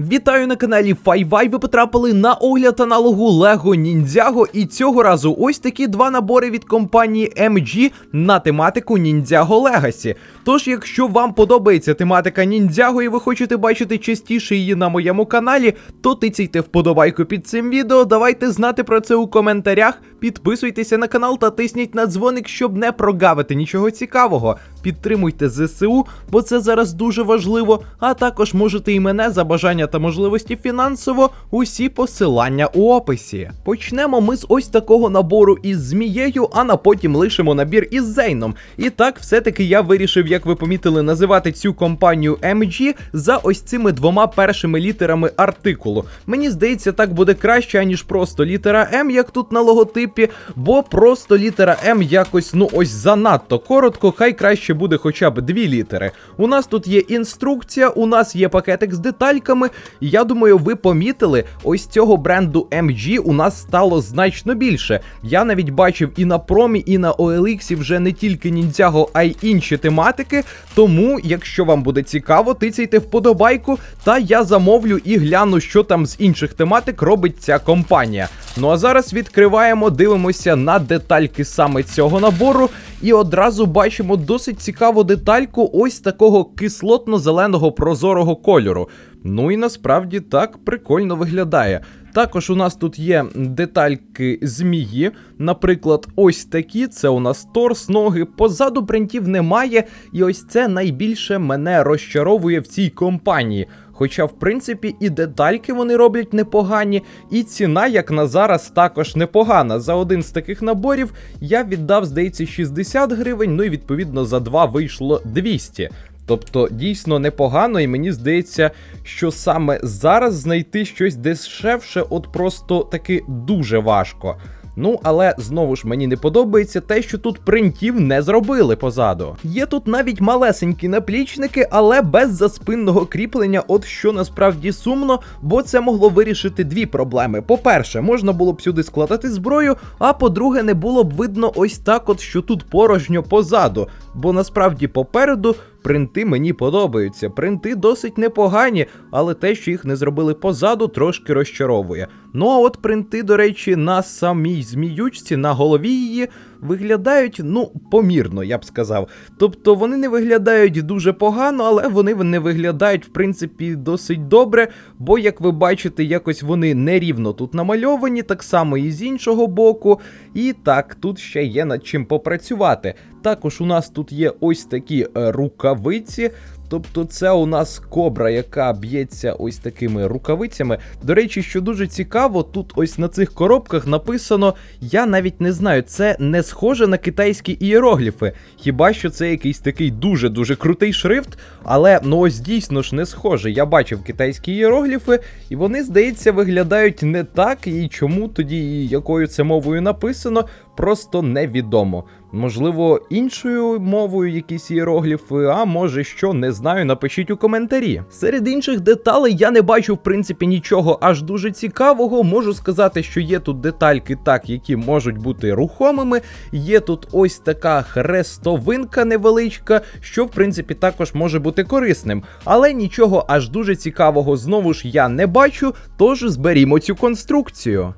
Вітаю на каналі Файвай. Ви потрапили на огляд аналогу Lego Ninjago. І цього разу ось такі два набори від компанії MG на тематику Ninjago Legacy. Тож, якщо вам подобається тематика Ninjago і ви хочете бачити частіше її на моєму каналі, то тицяйте вподобайку під цим відео. Давайте знати про це у коментарях. Підписуйтеся на канал та тисніть на дзвоник, щоб не прогавити нічого цікавого. Підтримуйте ЗСУ, бо це зараз дуже важливо. А також можете і мене за бажання та можливості фінансово усі посилання у описі. Почнемо ми з ось такого набору із змією, а на потім лишимо набір із Зейном. І так, все-таки я вирішив, як ви помітили, називати цю компанію MG за ось цими двома першими літерами артикулу. Мені здається, так буде краще, аніж просто літера М, як тут на логотипі, бо просто літера М якось, ну ось занадто коротко, хай краще буде хоча б дві літери. У нас тут є інструкція, у нас є пакетик з детальками. Я думаю, ви помітили, ось цього бренду MG у нас стало значно більше. Я навіть бачив і на промі, і на OLX вже не тільки Ніндзяго, а й інші тематики. Тому, якщо вам буде цікаво, тицяйте вподобайку, та я замовлю і гляну, що там з інших тематик робить ця компанія. Ну а зараз відкриваємо, дивимося на детальки саме цього набору, і одразу бачимо досить цікаву детальку ось такого кислотно-зеленого прозорого кольору. Ну і насправді так прикольно виглядає. Також у нас тут є детальки змії, наприклад, ось такі. Це у нас торс, ноги. Позаду принтів немає, і ось це найбільше мене розчаровує в цій компанії. Хоча, в принципі, і детальки вони роблять непогані, і ціна, як на зараз, також непогана. За один з таких наборів я віддав, здається, 60 гривень, ну і відповідно за два вийшло 200. Тобто дійсно непогано, і мені здається, що саме зараз знайти щось дешевше, от просто таки дуже важко. Ну, але знову ж мені не подобається те, що тут принтів не зробили позаду. Є тут навіть малесенькі наплічники, але без заспинного кріплення, от що насправді сумно, бо це могло вирішити дві проблеми. По-перше, можна було б сюди складати зброю, а по-друге, не було б видно ось так, от що тут порожньо позаду. Бо насправді попереду принти мені подобаються. Принти досить непогані, але те, що їх не зробили позаду, трошки розчаровує. Ну а от принти, до речі, на самій зміючці, на голові її. Виглядають, ну, помірно, я б сказав. Тобто вони не виглядають дуже погано, але вони не виглядають, в принципі, досить добре, бо, як ви бачите, якось вони нерівно тут намальовані, так само і з іншого боку. І так, тут ще є над чим попрацювати. Також у нас тут є ось такі е, рукавиці. Тобто це у нас кобра, яка б'ється ось такими рукавицями. До речі, що дуже цікаво, тут ось на цих коробках написано, я навіть не знаю, це не схоже на китайські ієрогліфи. Хіба що це якийсь такий дуже-дуже крутий шрифт, але ну ось дійсно ж не схоже. Я бачив китайські ієрогліфи, і вони, здається, виглядають не так, і чому тоді, якою це мовою написано, просто невідомо. Можливо, іншою мовою якісь іерогліфи, а може що, не знаю, напишіть у коментарі. Серед інших деталей я не бачу, в принципі, нічого аж дуже цікавого. Можу сказати, що є тут детальки, так, які можуть бути рухомими. Є тут ось така хрестовинка невеличка, що, в принципі, також може бути корисним. Але нічого аж дуже цікавого знову ж я не бачу, тож зберімо цю конструкцію.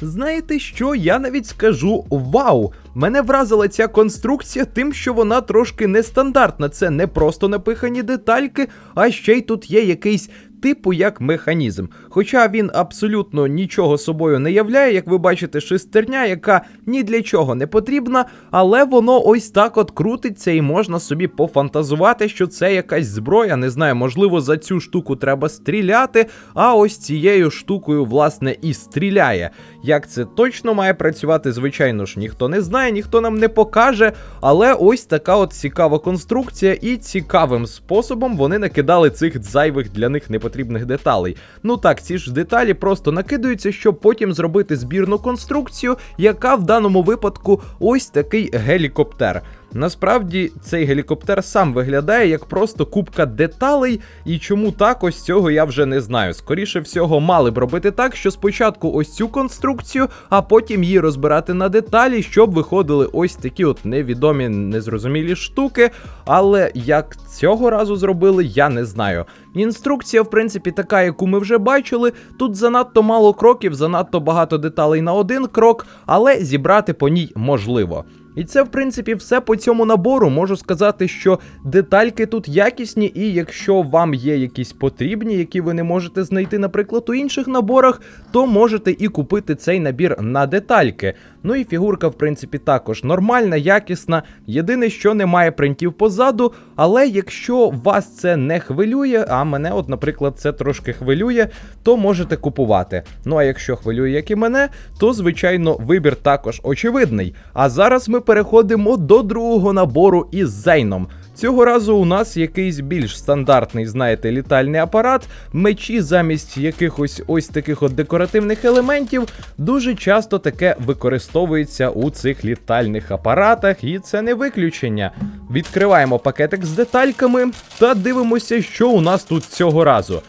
Знаєте що, я навіть скажу вау! Мене вразила ця конструкція тим, що вона трошки нестандартна. Це не просто напихані детальки, а ще й тут є якийсь типу як механізм. Хоча він абсолютно нічого собою не являє, як ви бачите, шестерня, яка ні для чого не потрібна, але воно ось так от крутиться, і можна собі пофантазувати, що це якась зброя. Не знаю, можливо, за цю штуку треба стріляти, а ось цією штукою, власне, і стріляє. Як це точно має працювати, звичайно ж, ніхто не знає, ніхто нам не покаже. Але ось така от цікава конструкція, і цікавим способом вони накидали цих зайвих для них непотрібних деталей. Ну так, ці ж деталі просто накидаються, щоб потім зробити збірну конструкцію, яка в даному випадку ось такий гелікоптер. Насправді цей гелікоптер сам виглядає як просто купка деталей, і чому так ось цього я вже не знаю. Скоріше всього, мали б робити так, що спочатку ось цю конструкцію, а потім її розбирати на деталі, щоб виходили ось такі от невідомі, незрозумілі штуки. Але як цього разу зробили, я не знаю. Інструкція, в принципі, така, яку ми вже бачили. Тут занадто мало кроків, занадто багато деталей на один крок, але зібрати по ній можливо. І це, в принципі, все по цьому набору. Можу сказати, що детальки тут якісні, і якщо вам є якісь потрібні, які ви не можете знайти, наприклад, у інших наборах, то можете і купити цей набір на детальки. Ну і фігурка, в принципі, також нормальна, якісна. Єдине, що немає принтів позаду, але якщо вас це не хвилює, а мене, от, наприклад, це трошки хвилює, то можете купувати. Ну а якщо хвилює, як і мене, то звичайно вибір також очевидний. А зараз ми переходимо до другого набору із Зейном. Цього разу у нас якийсь більш стандартний, знаєте, літальний апарат. Мечі замість якихось ось таких от декоративних елементів дуже часто таке використовується у цих літальних апаратах, і це не виключення. Відкриваємо пакетик з детальками та дивимося, що у нас тут цього разу.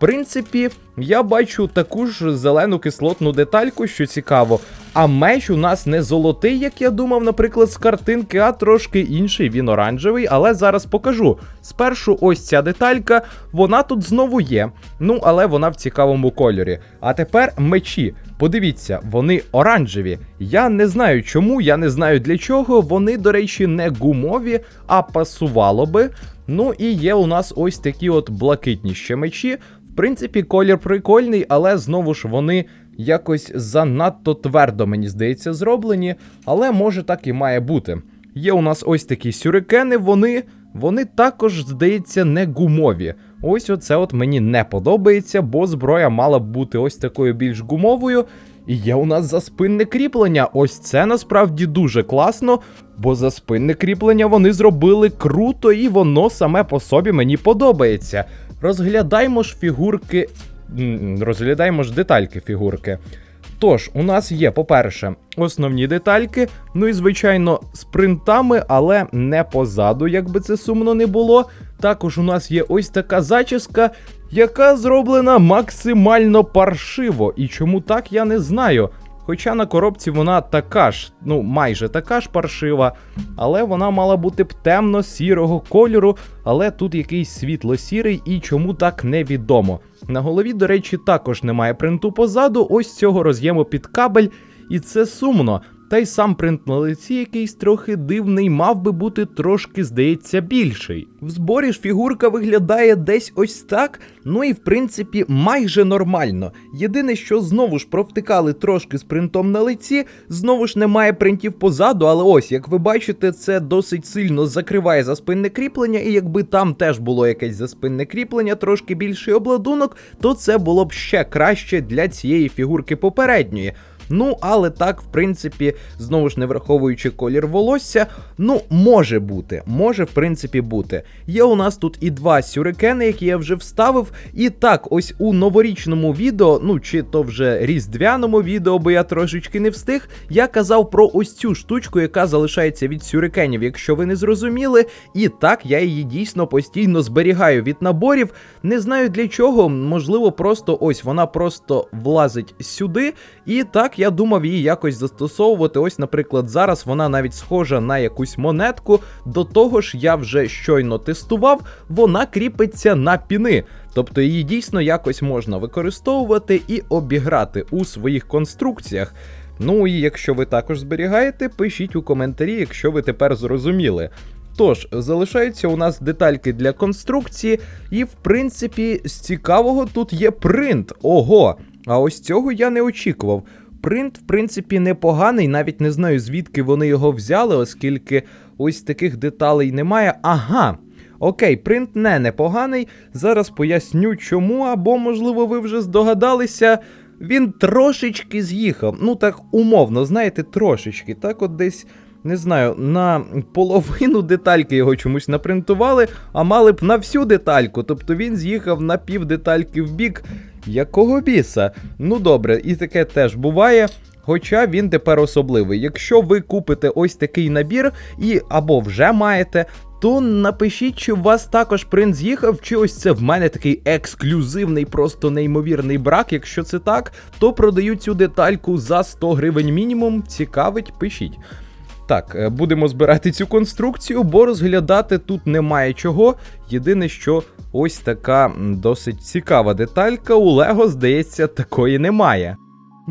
Принципі, я бачу таку ж зелену кислотну детальку, що цікаво. А меч у нас не золотий, як я думав, наприклад, з картинки, а трошки інший. Він оранжевий, але зараз покажу. Спершу ось ця деталька, вона тут знову є. Ну, але вона в цікавому кольорі. А тепер мечі. Подивіться, вони оранжеві. Я не знаю чому, я не знаю для чого. Вони, до речі, не гумові, а пасувало би. Ну і є у нас ось такі от блакитні ще мечі. В принципі, колір прикольний, але знову ж вони якось занадто твердо, мені здається, зроблені. Але може так і має бути. Є у нас ось такі сюрикени, вони. Вони також, здається, не гумові. Ось оце от мені не подобається, бо зброя мала б бути ось такою більш гумовою. І є у нас заспинне кріплення. Ось це насправді дуже класно, бо заспинне кріплення вони зробили круто, і воно саме по собі мені подобається. Розглядаймо ж фігурки. Розглядаємо ж детальки фігурки. Тож, у нас є, по-перше, основні детальки, ну і, звичайно, з принтами, але не позаду, як би це сумно не було. Також у нас є ось така зачіска, яка зроблена максимально паршиво. І чому так, я не знаю. Хоча на коробці вона така ж, ну майже така ж паршива, але вона мала бути б темно-сірого кольору, але тут якийсь світло-сірий і чому так невідомо. На голові, до речі, також немає принту позаду, ось цього роз'єму під кабель, і це сумно. Та й сам принт на лиці якийсь трохи дивний, мав би бути трошки, здається, більший. В зборі ж фігурка виглядає десь ось так, ну і в принципі майже нормально. Єдине, що знову ж провтикали трошки з принтом на лиці, знову ж немає принтів позаду, але ось, як ви бачите, це досить сильно закриває заспинне кріплення, і якби там теж було якесь заспинне кріплення, трошки більший обладунок, то це було б ще краще для цієї фігурки попередньої. Ну, але так, в принципі, знову ж не враховуючи колір волосся, ну, може бути, може, в принципі, бути. Є у нас тут і два сюрикени, які я вже вставив. І так, ось у новорічному відео, ну чи то вже різдвяному відео, бо я трошечки не встиг, я казав про ось цю штучку, яка залишається від сюрикенів, якщо ви не зрозуміли. І так, я її дійсно постійно зберігаю від наборів. Не знаю для чого, можливо, просто ось вона просто влазить сюди. І так я думав її якось застосовувати. Ось, наприклад, зараз вона навіть схожа на якусь монетку. До того ж, я вже щойно тестував, вона кріпиться на піни. Тобто її дійсно якось можна використовувати і обіграти у своїх конструкціях. Ну і якщо ви також зберігаєте, пишіть у коментарі, якщо ви тепер зрозуміли. Тож, залишаються у нас детальки для конструкції, і в принципі, з цікавого тут є принт. Ого! А ось цього я не очікував. Принт, в принципі, непоганий, навіть не знаю, звідки вони його взяли, оскільки ось таких деталей немає. Ага. Окей, принт не непоганий. Зараз поясню чому, або, можливо, ви вже здогадалися. Він трошечки з'їхав. Ну так умовно, знаєте, трошечки. Так, от десь. Не знаю, на половину детальки його чомусь напринтували, а мали б на всю детальку. Тобто він з'їхав на пів детальки в бік. Якого біса? Ну добре, і таке теж буває. Хоча він тепер особливий. Якщо ви купите ось такий набір і або вже маєте, то напишіть, чи у вас також принц з'їхав, чи ось це в мене такий ексклюзивний, просто неймовірний брак. Якщо це так, то продаю цю детальку за 100 гривень мінімум. Цікавить, пишіть. Так, е, будемо збирати цю конструкцію, бо розглядати тут немає чого. Єдине, що ось така досить цікава деталька. У Лего, здається, такої немає.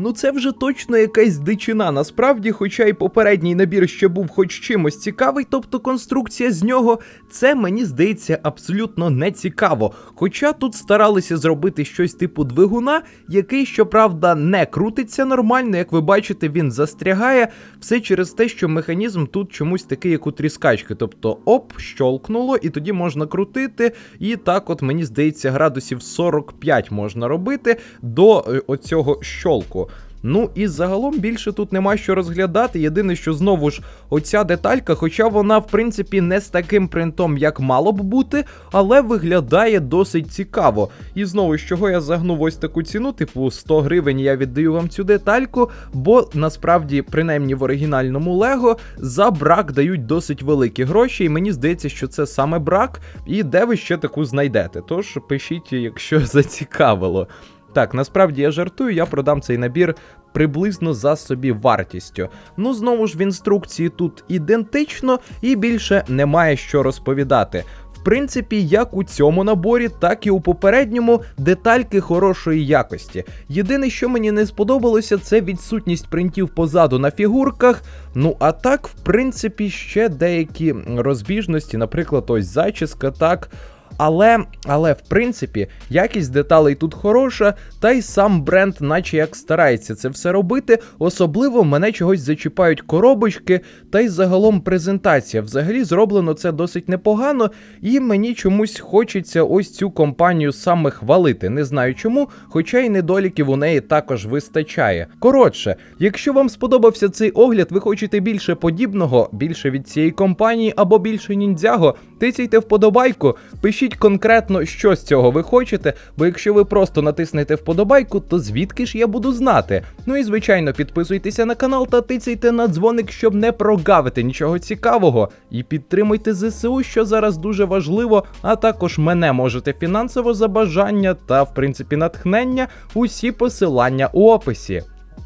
Ну це вже точно якась дичина насправді, хоча й попередній набір ще був хоч чимось цікавий, тобто конструкція з нього, це мені здається абсолютно не цікаво. Хоча тут старалися зробити щось типу двигуна, який, щоправда, не крутиться нормально, як ви бачите, він застрягає. Все через те, що механізм тут чомусь такий, як у тріскачки. Тобто оп, щолкнуло, і тоді можна крутити. І так, от мені здається, градусів 45 можна робити до е, оцього щолку. Ну і загалом більше тут нема що розглядати. Єдине, що знову ж оця деталька, хоча вона в принципі не з таким принтом, як мало б бути, але виглядає досить цікаво. І знову з чого я загнув ось таку ціну, типу 100 гривень я віддаю вам цю детальку, бо насправді, принаймні в оригінальному Лего, за брак дають досить великі гроші, і мені здається, що це саме брак, і де ви ще таку знайдете. Тож пишіть, якщо зацікавило. Так, насправді я жартую, я продам цей набір приблизно за собі вартістю. Ну, знову ж в інструкції тут ідентично і більше немає що розповідати. В принципі, як у цьому наборі, так і у попередньому детальки хорошої якості. Єдине, що мені не сподобалося, це відсутність принтів позаду на фігурках. Ну а так, в принципі, ще деякі розбіжності, наприклад, ось зачіска, так. Але, але в принципі, якість деталей тут хороша, та й сам бренд, наче як старається це все робити. Особливо мене чогось зачіпають коробочки, та й загалом презентація. Взагалі зроблено це досить непогано, і мені чомусь хочеться ось цю компанію саме хвалити. Не знаю чому, хоча й недоліків у неї також вистачає. Коротше, якщо вам сподобався цей огляд, ви хочете більше подібного, більше від цієї компанії або більше ніндзяго, тицяйте вподобайку, пишіть конкретно, що з цього ви хочете, бо якщо ви просто натиснете вподобайку, то звідки ж я буду знати? Ну і звичайно, підписуйтеся на канал та тицяйте на дзвоник, щоб не прогавити нічого цікавого. І підтримуйте ЗСУ, що зараз дуже важливо, а також мене можете фінансово за бажання та, в принципі, натхнення. Усі посилання у описі.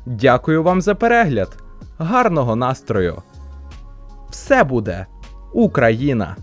Дякую вам за перегляд. Гарного настрою! Все буде Україна!